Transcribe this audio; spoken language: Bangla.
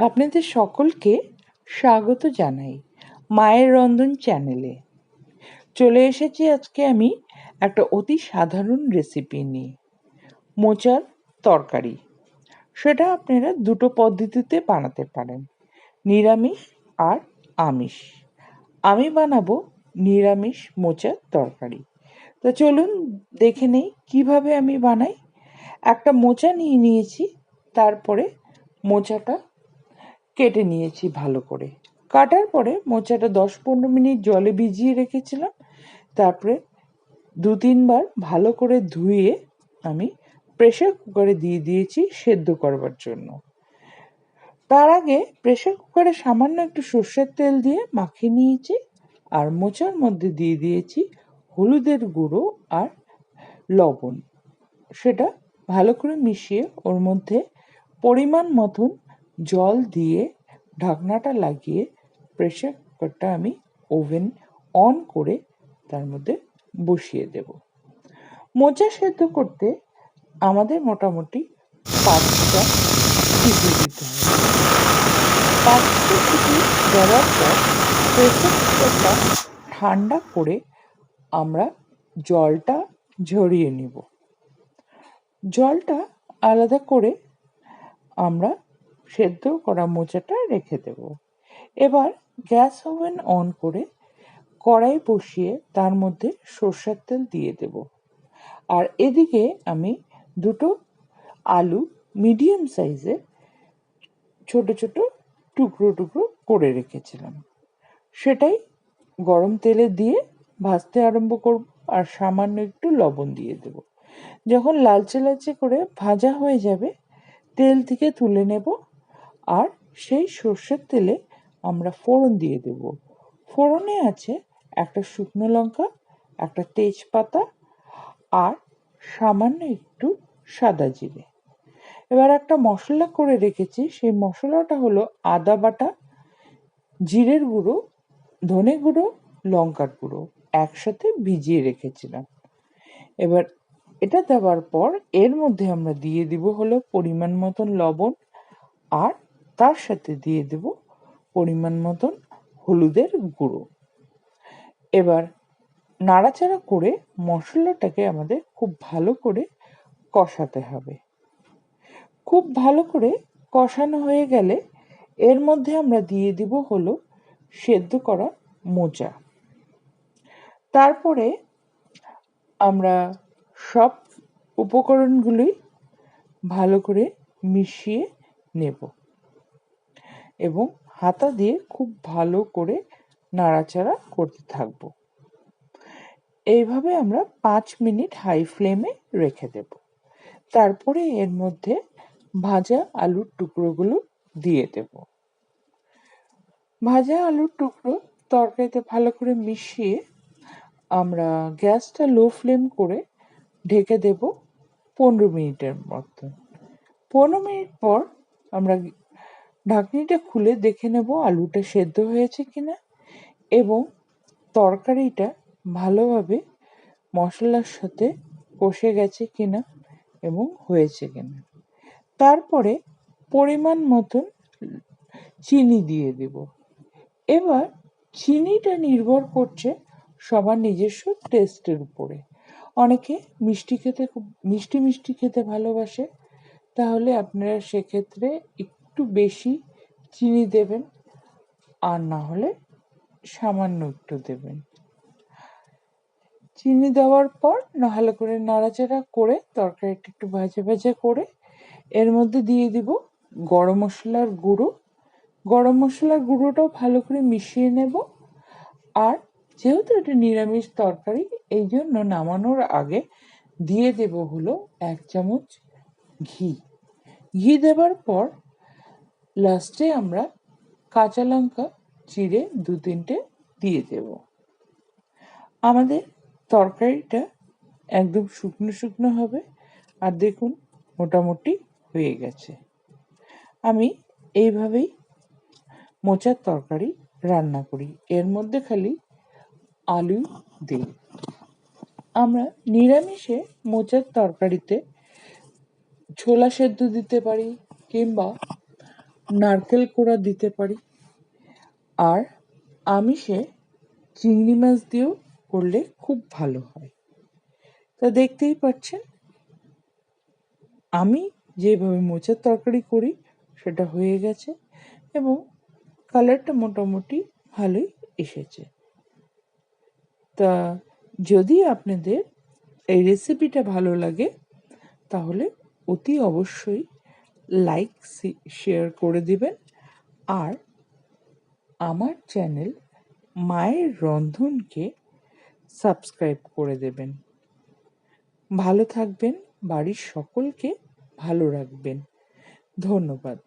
আপনাদের সকলকে স্বাগত জানাই মায়ের রন্ধন চ্যানেলে চলে এসেছি আজকে আমি একটা অতি সাধারণ রেসিপি নিয়ে, মোচার তরকারি। সেটা আপনারা দুটো পদ্ধতিতে বানাতে পারেন, নিরামিষ আর আমিষ। আমি বানাবো নিরামিষ মোচার তরকারি। তো চলুন দেখে নেই কীভাবে আমি বানাই। একটা মোচা নিয়ে নিয়েছি, তারপরে মোচাটা কেটে নিয়েছি ভালো করে। কাটার পরে মোচাটা দশ পনেরো মিনিট জলে ভিজিয়ে রেখেছিলাম। তারপরে দু তিনবার ভালো করে ধুয়ে আমি প্রেশার কুকারে দিয়ে দিয়েছি সেদ্ধ করবার জন্য। তার আগে প্রেশার কুকারে সামান্য একটু সর্ষের তেল দিয়ে মাখিয়ে নিয়েছি আর মোচার মধ্যে দিয়ে দিয়েছি হলুদের গুঁড়ো আর লবণ। সেটা ভালো করে মিশিয়ে ওর মধ্যে পরিমাণ মতন জল দিয়ে ঢাকনাটা লাগিয়ে প্রেশার কুকারটা আমি ওভেন অন করে তার মধ্যে বসিয়ে দেব। মোচা সেদ্ধ করতে আমাদের মোটামুটি পাঁচটা সিটি দিতে হবে। পাঁচটা সিটি দেওয়ার পর প্রেশার কুকারটা ঠান্ডা করে আমরা জলটা ঝরিয়ে নিব। জলটা আলাদা করে আমরা সেদ্ধ করা মোচাটা রেখে দেব। এবার গ্যাস ওভেন অন করে কড়াই বসিয়ে তার মধ্যে সর্ষের তেল দিয়ে দেব। আর এদিকে আমি দুটো আলু মিডিয়াম সাইজে ছোট ছোট টুকরো টুকরো করে রেখেছিলাম। সেটাই গরম তেলে দিয়ে ভাজতে আরম্ভ করব আর সামান্য একটু লবণ দিয়ে দেব। যখন লালচে লালচে করে ভাজা হয়ে যাবে, তেল থেকে তুলে নেব আর সেই সর্ষের তেলে আমরা ফোড়ন দিয়ে দেব। ফোড়নে আছে একটা শুকনো লঙ্কা, একটা তেজপাতা আর সামান্য একটু সাদা জিরে। এবার একটা মশলা করে রেখেছি, সেই মশলাটা হলো আদা বাটা, জিরের গুঁড়ো, ধনে গুঁড়ো, লঙ্কার গুঁড়ো একসাথে ভিজিয়ে রেখেছিলাম। এবার এটা দেওয়ার পর এর মধ্যে আমরা দিয়ে দিব হলো পরিমাণ মতন লবণ আর তার সাথে দিয়ে দেব পরিমাণ মতন হলুদের গুঁড়ো। এবার নাড়াচাড়া করে মশলাটাকে আমাদের খুব ভালো করে কষাতে হবে। খুব ভালো করে কষানো হয়ে গেলে এর মধ্যে আমরা দিয়ে দিব হলো সেদ্ধ করা মোচা। তারপরে আমরা সব উপকরণগুলি ভালো করে মিশিয়ে নেব। এবং হাতা দিয়ে খুব ভালো করে নাড়াচাড়া করতে থাকব। এইভাবে আমরা পাঁচ মিনিট হাই ফ্লেমে রেখে দেব। তারপরে এর মধ্যে ভাজা আলুর টুকরোগুলো দিয়ে দেব। ভাজা আলুর টুকরো তরকারিতে ভালো করে মিশিয়ে আমরা গ্যাসটা লো ফ্লেম করে ঢেকে দেব পনেরো মিনিটের মতো। পনেরো মিনিট পর আমরা ঢাকনিটা খুলে দেখে নেব আলুটা সেদ্ধ হয়েছে কিনা এবং তরকারিটা ভালোভাবে মশলার সাথে কষে গেছে কিনা এবং হয়েছে কিনা। তারপরে পরিমাণ মতন চিনি দিয়ে দেব। এবার চিনিটা নির্ভর করছে সবার নিজস্ব টেস্টের উপরে। অনেকে মিষ্টি খেতে খুব, মিষ্টি মিষ্টি খেতে ভালোবাসে। তাহলে আপনারা সেক্ষেত্রে একটু বেশি চিনি দেবেন আর না হলে সামান্য একটু দেবেন। চিনি দেওয়ার পর ভালো করে নাড়াচাড়া করে তরকারিটা একটু ভাজা ভাজা করে এর মধ্যে দিয়ে দিব গরম মশলার গুঁড়ো। গরম মশলার গুঁড়োটাও ভালো করে মিশিয়ে নেব। আর যেহেতু এটা নিরামিষ তরকারি, এই জন্য নামানোর আগে দিয়ে দেব হলো এক চামচ ঘি। ঘি দেবার পর লাস্টে আমরা কাঁচা লঙ্কা চিড়ে দু তিনটে দিয়ে দেব। আমাদের তরকারিটা একদম শুকনো শুকনো হবে আর দেখুন মোটামুটি হয়ে গেছে। আমি এইভাবেই মোচার তরকারি রান্না করি। এর মধ্যে খালি আলু দিই। আমরা নিরামিষে মোচার তরকারিতে ছোলা সেদ্ধ দিতে পারি কিংবা নারকেল কোড়া দিতে পারি। আর আমিষে চিংড়ি মাছ দিয়েও করলে খুব ভালো হয়। তা দেখতেই পাচ্ছেন, আমি যেভাবে মোচার তরকারি করি সেটা হয়ে গেছে এবং কালারটা মোটামুটি ভালোই এসেছে। তা যদি আপনাদের এই রেসিপিটা ভালো লাগে, তাহলে অতি অবশ্যই লাইক শেয়ার করে দিবেন। আর আমার চ্যানেল মায়ের রন্ধনকে সাবস্ক্রাইব করে দেবেন। ভালো থাকবেন, বাড়ির সকলকে ভালো রাখবেন। ধন্যবাদ।